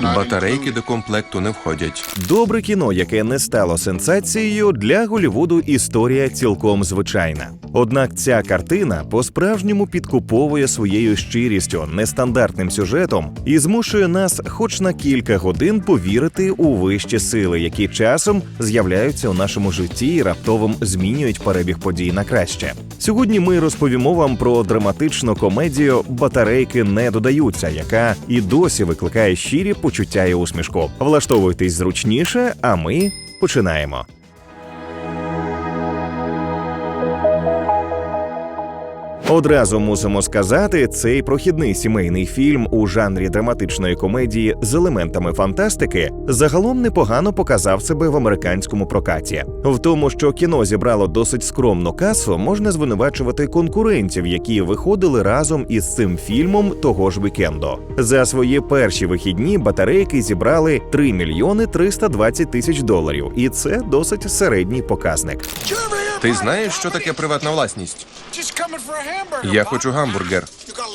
Батарейки до комплекту не входять. Добре кіно, яке не стало сенсацією для Голівуду. Історія цілком звичайна. Однак ця картина по-справжньому підкуповує своєю щирістю, нестандартним сюжетом і змушує нас, хоч на кілька годин, повірити у вищі сили, які часом з'являються у нашому житті і раптовим змінюють перебіг подій на краще. Сьогодні ми розповімо вам про драматичну комедію Батарейки не додаються, яка і досі викликає щирі почуття і усмішку. Влаштовуйтесь зручніше, а ми починаємо. Одразу мусимо сказати, цей прохідний сімейний фільм у жанрі драматичної комедії з елементами фантастики загалом непогано показав себе в американському прокаті. В тому, що кіно зібрало досить скромну касу, можна звинувачувати конкурентів, які виходили разом із цим фільмом того ж вікенду. За свої перші вихідні батарейки зібрали 3 мільйони 320 тисяч доларів, і це досить середній показник. Ти знаєш, що таке приватна власність? Я хочу гамбургер.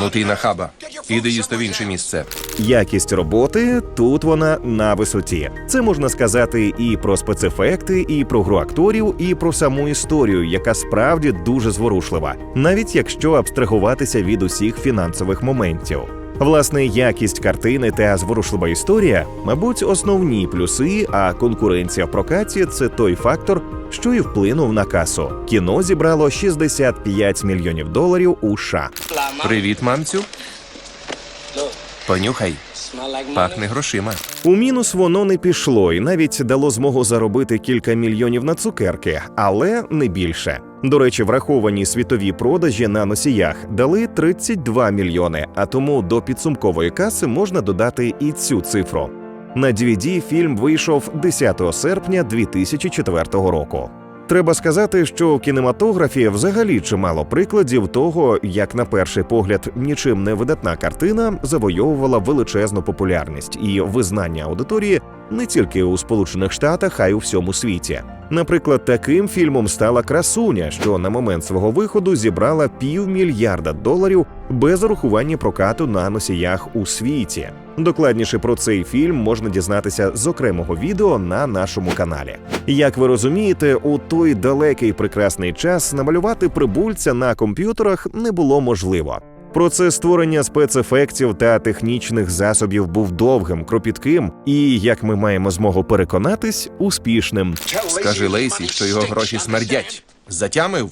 Ну ти нахаба. Іди їсти в інше місце. Якість роботи тут вона на висоті. Це можна сказати і про спецефекти, і про гру акторів, і про саму історію, яка справді дуже зворушлива, навіть якщо абстрагуватися від усіх фінансових моментів. Власне, якість картини та зворушлива історія, мабуть, основні плюси, а конкуренція в прокаті це той фактор, що і вплинув на касу. Кіно зібрало 65 мільйонів доларів у США. Привіт, мамцю. Понюхай. Пахне грошима. У мінус воно не пішло і навіть дало змогу заробити кілька мільйонів на цукерки, але не більше. До речі, враховані світові продажі на носіях дали 32 мільйони, а тому до підсумкової каси можна додати і цю цифру. На DVD фільм вийшов 10 серпня 2004 року. Треба сказати, що в кінематографі взагалі чимало прикладів того, як на перший погляд нічим не видатна картина завойовувала величезну популярність і визнання аудиторії не тільки у Сполучених Штатах, а й у всьому світі. Наприклад, таким фільмом стала красуня, що на момент свого виходу зібрала півмільярда доларів без урахування прокату на носіях у світі. Докладніше про цей фільм можна дізнатися з окремого відео на нашому каналі. Як ви розумієте, у той далекий прекрасний час намалювати прибульця на комп'ютерах не було можливо. Процес створення спецефектів та технічних засобів був довгим, кропітким і, як ми маємо змогу переконатись, успішним. Скажи Лейсі, що його гроші смердять. Затямив?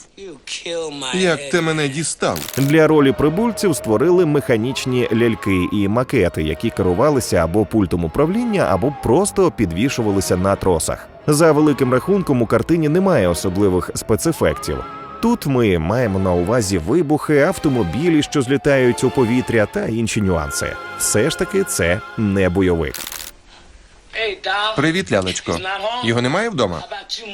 Як ти мене дістав? Для ролі прибульців створили механічні ляльки і макети, які керувалися або пультом управління, або просто підвішувалися на тросах. За великим рахунком у картині немає особливих спецефектів. Тут ми маємо на увазі вибухи, автомобілі, що злітають у повітря, та інші нюанси. Все ж таки, це не бойовик. Привіт, лялечко. Його немає вдома?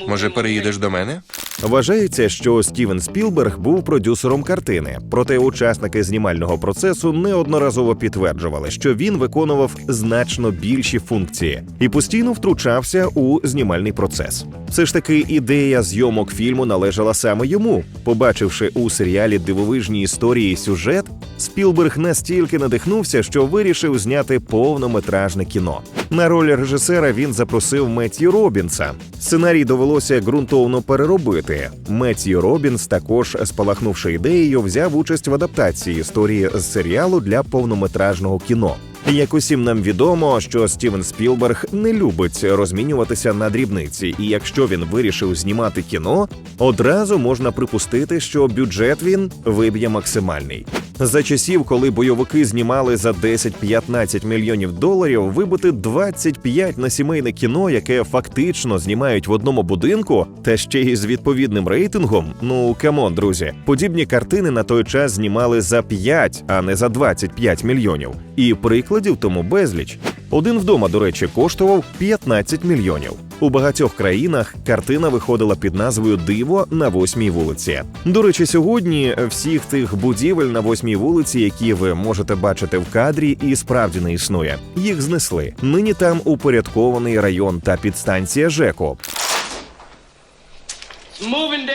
Може, переїдеш до мене? Вважається, що Стівен Спілберг був продюсером картини, проте учасники знімального процесу неодноразово підтверджували, що він виконував значно більші функції і постійно втручався у знімальний процес. Все ж таки, ідея зйомок фільму належала саме йому. Побачивши у серіалі дивовижні історії сюжет, Спілберг настільки надихнувся, що вирішив зняти повнометражне кіно. На роль режисера він запросив Меттью Робінса. Сценарій довелося ґрунтовно переробити. Меттью Робінс, також спалахнувши ідеєю, взяв участь в адаптації історії з серіалу для повнометражного кіно. Як усім нам відомо, що Стівен Спілберг не любить розмінюватися на дрібниці, і якщо він вирішив знімати кіно, одразу можна припустити, що бюджет він виб'є максимальний. За часів, коли бойовики знімали за 10-15 мільйонів доларів, вибити 25 на сімейне кіно, яке фактично знімають в одному будинку, та ще й з відповідним рейтингом. Ну камон, друзі, подібні картини на той час знімали за 5, а не за 25 мільйонів. І прикладів тому безліч. Один вдома, до речі, коштував 15 мільйонів. У багатьох країнах картина виходила під назвою Диво на восьмій вулиці. До речі, сьогодні всіх тих будівель на восьмій вулиці, які ви можете бачити в кадрі, і справді не існує. Їх знесли. Нині там упорядкований район та підстанція ЖЕКу.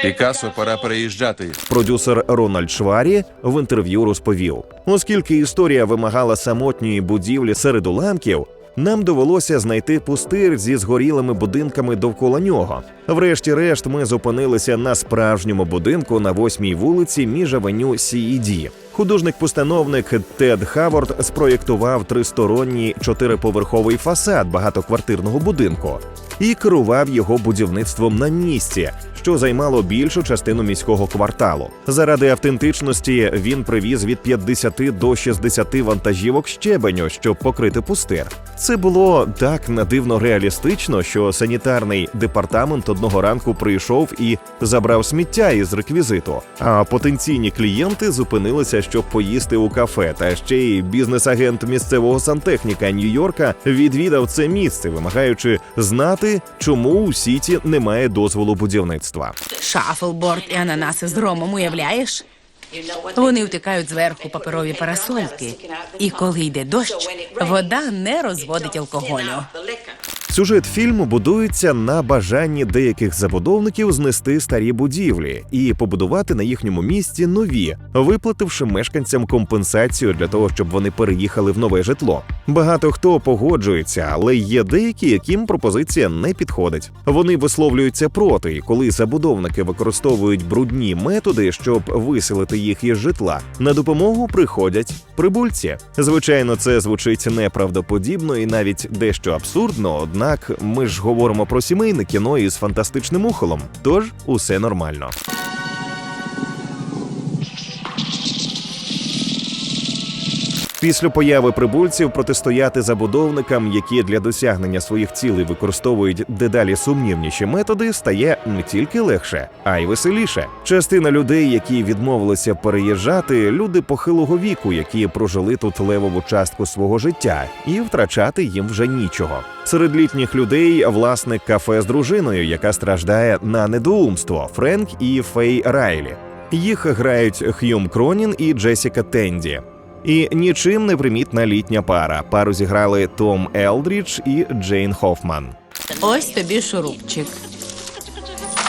Пікасо, пора переїжджати. Продюсер Рональд Шварі в інтерв'ю розповів: оскільки історія вимагала самотньої будівлі серед уламків. Нам довелося знайти пустир зі згорілими будинками довкола нього. Врешті-решт, ми зупинилися на справжньому будинку на восьмій вулиці між авеню Сііді. Художник-постановник Тед Хавард спроєктував тристоронній чотириповерховий фасад багатоквартирного будинку і керував його будівництвом на місці, що займало більшу частину міського кварталу. Заради автентичності він привіз від 50 до 60 вантажівок щебеню, щоб покрити пустир. Це було так надивно реалістично, що санітарний департамент одного ранку прийшов і забрав сміття із реквізиту. А потенційні клієнти зупинилися, щоб поїсти у кафе. Та ще й бізнес-агент місцевого сантехніка Нью-Йорка відвідав це місце, вимагаючи знати, чому у сіті немає дозволу будівництва. Шафлборд і ананаси з ромом, уявляєш? Вони втикають зверху паперові парасольки. І коли йде дощ, вода не розводить алкоголю. Сюжет фільму будується на бажанні деяких забудовників знести старі будівлі і побудувати на їхньому місці нові, виплативши мешканцям компенсацію для того, щоб вони переїхали в нове житло. Багато хто погоджується, але є деякі, яким пропозиція не підходить. Вони висловлюються проти, і коли забудовники використовують брудні методи, щоб виселити їх із житла. На допомогу приходять прибульці. Звичайно, це звучить неправдоподібно і навіть дещо абсурдно. Однак ми ж говоримо про сімейне кіно із фантастичним ухолом, тож усе нормально. Після появи прибульців протистояти забудовникам, які для досягнення своїх цілей використовують дедалі сумнівніші методи, стає не тільки легше, а й веселіше. Частина людей, які відмовилися переїжджати, люди похилого віку, які прожили тут левову частку свого життя, і втрачати їм вже нічого. Серед літніх людей власник кафе з дружиною, яка страждає на недоумство Френк і Фей Райлі. Їх грають Х'юм Кронін і Джесіка Тенді. І нічим не примітна літня пара. Пару зіграли Том Елдрідж і Джейн Хофман. Ось тобі шурупчик.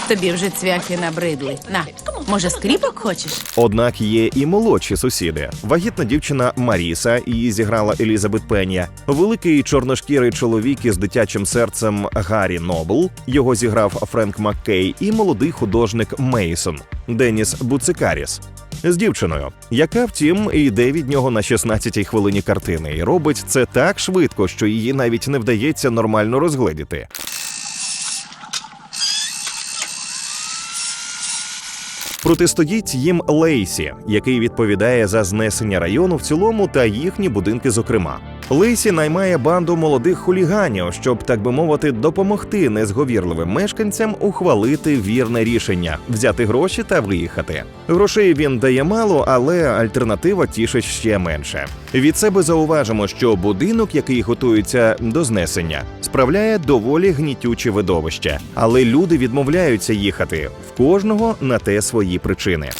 Тобі вже цвяхи набридли. На, може, скріпок хочеш? Однак є і молодші сусіди. Вагітна дівчина Маріса, її зіграла Елізабет Пенія, великий чорношкірий чоловік із дитячим серцем Гаррі Нобл. Його зіграв Френк Маккей, і молодий художник Мейсон Деніс Буцикаріс. З дівчиною, яка втім йде від нього на 16-й хвилині картини, і робить це так швидко, що її навіть не вдається нормально розгледіти. Протистоїть їм Лейсі, який відповідає за знесення району в цілому та їхні будинки, зокрема. Лейсі наймає банду молодих хуліганів, щоб, так би мовити, допомогти незговірливим мешканцям ухвалити вірне рішення, взяти гроші та виїхати. Грошей він дає мало, але альтернатива тішить ще менше. Від себе зауважимо, що будинок, який готується до знесення, справляє доволі гнітюче видовище, але люди відмовляються їхати в кожного на те свої причини.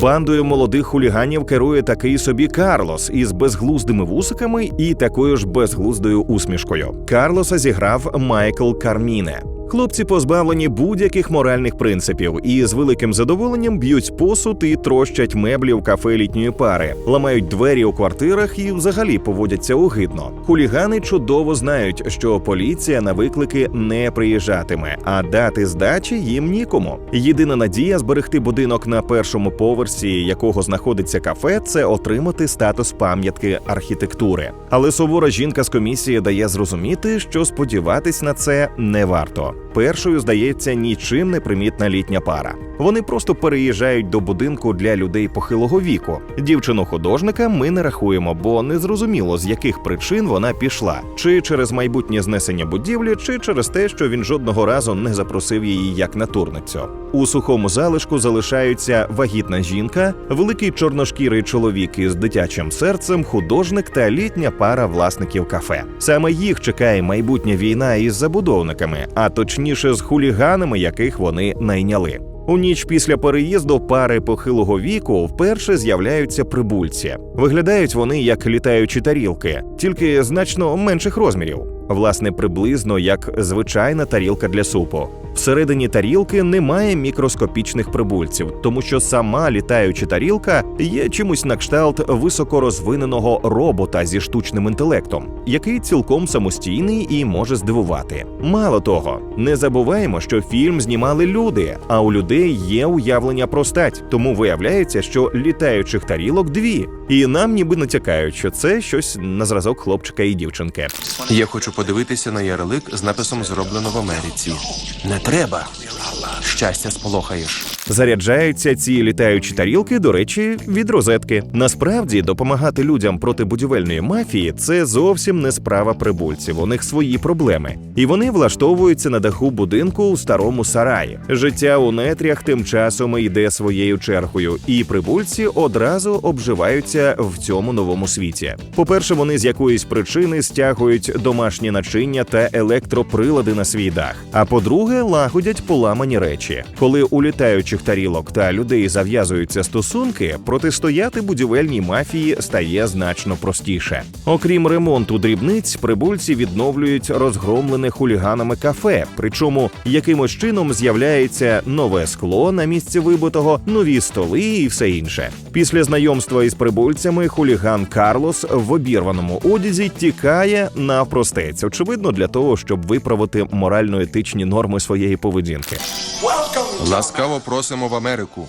Бандою молодих хуліганів керує такий собі Карлос із безглуздими вусиками і такою ж безглуздою усмішкою. Карлоса зіграв Майкл Карміне. Хлопці позбавлені будь-яких моральних принципів і з великим задоволенням б'ють посуд і трощать меблі в кафе літньої пари, ламають двері у квартирах і взагалі поводяться огидно. Хулігани чудово знають, що поліція на виклики не приїжджатиме, а дати здачі їм нікому. Єдина надія зберегти будинок на першому поверсі, якого знаходиться кафе, це отримати статус пам'ятки архітектури. Але сувора жінка з комісії дає зрозуміти, що сподіватись на це не варто. Першою здається нічим не примітна літня пара. Вони просто переїжджають до будинку для людей похилого віку. Дівчину художника ми не рахуємо, бо не зрозуміло з яких причин вона пішла: чи через майбутнє знесення будівлі, чи через те, що він жодного разу не запросив її як натурницю. У сухому залишку залишаються вагітна жінка, великий чорношкірий чоловік із дитячим серцем, художник та літня пара власників кафе. Саме їх чекає майбутня війна із забудовниками, а точніше з хуліганами, яких вони найняли. У ніч після переїзду пари похилого віку вперше з'являються прибульці. Виглядають вони як літаючі тарілки, тільки значно менших розмірів. Власне, приблизно як звичайна тарілка для супу. Всередині тарілки немає мікроскопічних прибульців, тому що сама літаюча тарілка є чимось на кшталт високорозвиненого робота зі штучним інтелектом, який цілком самостійний і може здивувати. Мало того, не забуваємо, що фільм знімали люди, а у людей є уявлення про стать. Тому виявляється, що літаючих тарілок дві, і нам ніби натякають, що це щось на зразок хлопчика і дівчинки. Я хочу подивитися на ярлик з написом зроблено в Америці. Не треба. Щастя сполохаєш. Заряджаються ці літаючі тарілки, до речі, від розетки. Насправді допомагати людям проти будівельної мафії це зовсім не справа прибульців. У них свої проблеми, і вони влаштовуються на даху будинку у старому сараї. Життя у нетрях тим часом йде своєю чергою, і прибульці одразу обживаються в цьому новому світі. По-перше, вони з якоїсь причини стягують домашні начиння та електроприлади на свій дах. А по-друге, лагодять поламані речі. Коли у літаючих тарілок та людей зав'язуються стосунки, протистояти будівельній мафії стає значно простіше. Окрім ремонту дрібниць, прибульці відновлюють розгромлене хуліганами кафе. Причому якимось чином з'являється нове скло на місці вибитого, нові столи і все інше. Після знайомства із прибульцями хуліган Карлос в обірваному одязі тікає навпростець, очевидно, для того, щоб виправити морально-етичні норми своєї поведінки. Ласкаво просимо в Америку.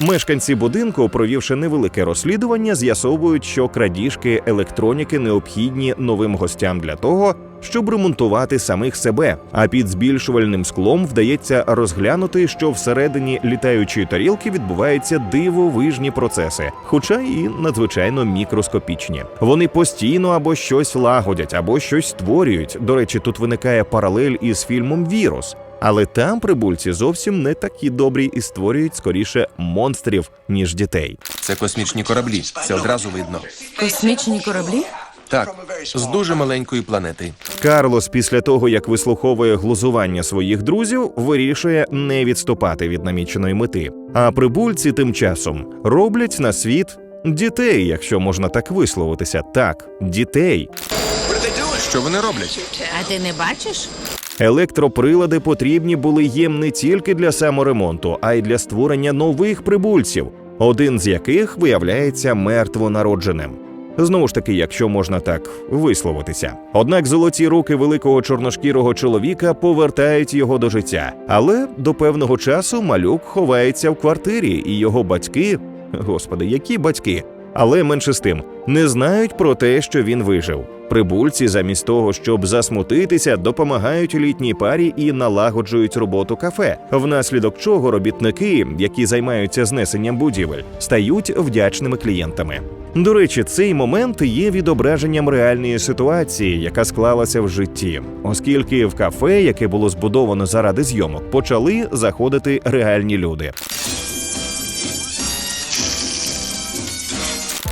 Мешканці будинку, провівши невелике розслідування, з'ясовують, що крадіжки електроніки необхідні новим гостям для того, щоб ремонтувати самих себе. А під збільшувальним склом вдається розглянути, що всередині літаючої тарілки відбуваються дивовижні процеси, хоча і надзвичайно мікроскопічні. Вони постійно або щось лагодять, або щось створюють. До речі, тут виникає паралель із фільмом Вірус. Але там прибульці зовсім не такі добрі і створюють скоріше монстрів, ніж дітей. Це космічні кораблі. Це одразу видно. Космічні кораблі? Так, з дуже маленької планети. Карлос, після того як вислуховує глузування своїх друзів, вирішує не відступати від наміченої мети. А прибульці тим часом роблять на світ дітей, якщо можна так висловитися. Так, дітей. Що вони роблять? А ти не бачиш? Електроприлади потрібні були їм не тільки для саморемонту, а й для створення нових прибульців, один з яких виявляється мертвонародженим. Знову ж таки, якщо можна так висловитися. Однак золоті руки великого чорношкірого чоловіка повертають його до життя. Але до певного часу малюк ховається в квартирі, і його батьки, господи, які батьки, але менше з тим, не знають про те, що він вижив. Прибульці, замість того, щоб засмутитися, допомагають літній парі і налагоджують роботу кафе, внаслідок чого робітники, які займаються знесенням будівель, стають вдячними клієнтами. До речі, цей момент є відображенням реальної ситуації, яка склалася в житті, оскільки в кафе, яке було збудовано заради зйомок, почали заходити реальні люди.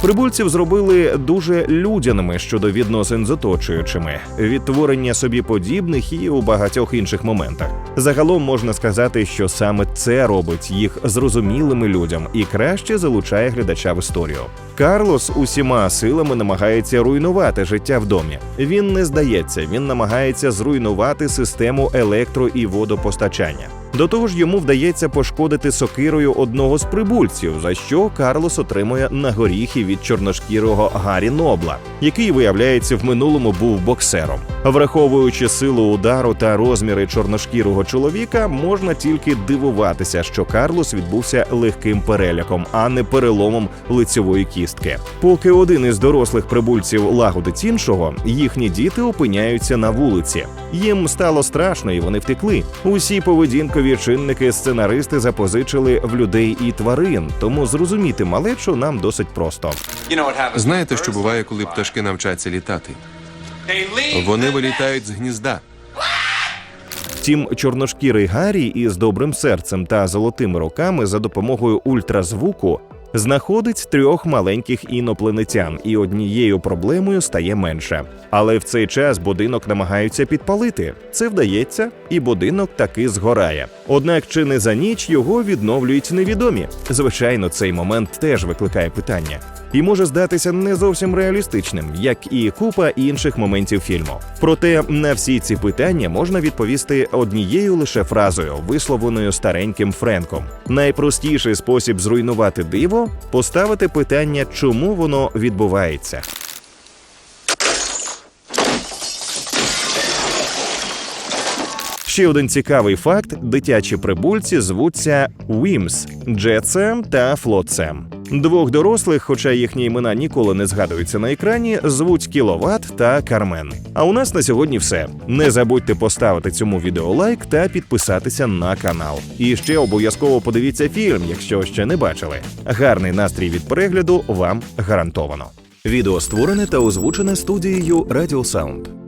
Прибульців зробили дуже людяними щодо відносин з оточуючими, відтворення собі подібних і у багатьох інших моментах. Загалом можна сказати, що саме це робить їх зрозумілими людям і краще залучає глядача в історію. Карлос усіма силами намагається руйнувати життя в домі. Він не здається, він намагається зруйнувати систему електро і водопостачання. До того ж, йому вдається пошкодити сокирою одного з прибульців, за що Карлос отримує на горіхи від чорношкірого Гаррі Нобла, який, виявляється, в минулому був боксером. Враховуючи силу удару та розміри чорношкірого чоловіка, можна тільки дивуватися, що Карлос відбувся легким переляком, а не переломом лицьової кістки. Поки один із дорослих прибульців лагодить іншого, їхні діти опиняються на вулиці. Їм стало страшно, і вони втекли. Усі поведінкові чинники сценаристи запозичили в людей і тварин, тому зрозуміти малечу нам досить просто. Знаєте, що буває, коли пташки навчаться літати? Вони вилітають з гнізда. Втім, чорношкірий Гаррі із добрим серцем та золотими руками за допомогою ультразвуку знаходить трьох маленьких інопланетян, і однією проблемою стає менше. Але в цей час будинок намагаються підпалити. Це вдається, і будинок таки згорає. Однак чи не за ніч його відновлюють невідомі? Звичайно, цей момент теж викликає питання. І може здатися не зовсім реалістичним, як і купа інших моментів фільму. Проте на всі ці питання можна відповісти однією лише фразою, висловленою стареньким Френком. Найпростіший спосіб зруйнувати диво поставити питання, чому воно відбувається. Ще один цікавий факт: дитячі прибульці звуться Вімс, Джетсем та Флотсем. Двох дорослих, хоча їхні імена ніколи не згадуються на екрані, звуть Кіловат та Кармен. А у нас на сьогодні все. Не забудьте поставити цьому відео лайк та підписатися на канал. І ще обов'язково подивіться фільм, якщо ще не бачили. Гарний настрій від перегляду вам гарантовано. Відео створене та озвучене студією Радіо Саунд.